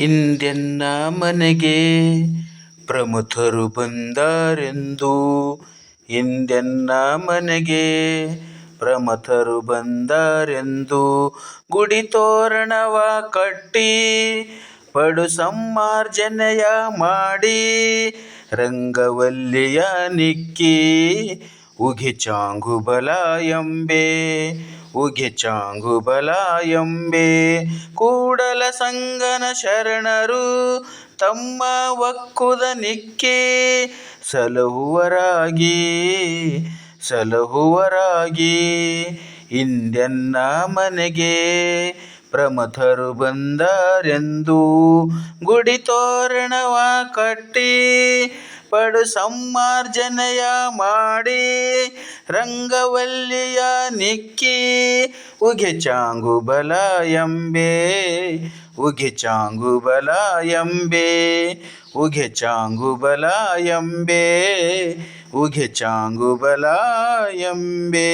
ಇಂದೆನ್ನ ಮನೆಗೆ ಪ್ರಮುಖರು ಬಂದಾರೆಂದು. ಇಂದೆನ್ನ ಮನೆಗೆ ಪ್ರಮಥರು ಬಂದಾರೆಂದು. ಗುಡಿ ತೋರಣವ ಕಟ್ಟಿ, ಪಡು ಸಂಮಾರ್ಜನೆಯ ಮಾಡಿ, ರಂಗವಲ್ಲಿಯ ನಿಕ್ಕಿ ಉಘೆ ಚಾಂಗುಬಲ ಎಂಬೆ ಉಘೆ ಎಂಬೆ ಕೂಡಲ ಸಂಗನ ಶರಣರು ತಮ್ಮ ಒಕ್ಕುದ ನಿಕ್ಕೆ ಸಲಹುವರಾಗಿ ಸಲಹುವರಾಗಿ ಇಂದೆನ್ನ ಮನೆಗೆ ಪ್ರಮಥರು ಬಂದರೆಂದು ಗುಡಿ ತೋರಣವ ಕಟ್ಟಿ ಪಡು ಸಂಮಾರ್ಜನೆಯ ಮಾಡಿ ರಂಗವಲ್ಲಿಯ ನಿಕ್ಕಿ, ಉಗೆ ಚಾಂಗು ಬಲ ಎಂಬೆ, ಉಗೆ ಚಾಂಗು ಬಲ ಎಂಬೆ, ಉಗೆ ಚಾಂಗು ಬಲ ಎಂಬೆ, ಉಗೆ ಚಾಂಗು ಬಲ ಎಂಬೆ.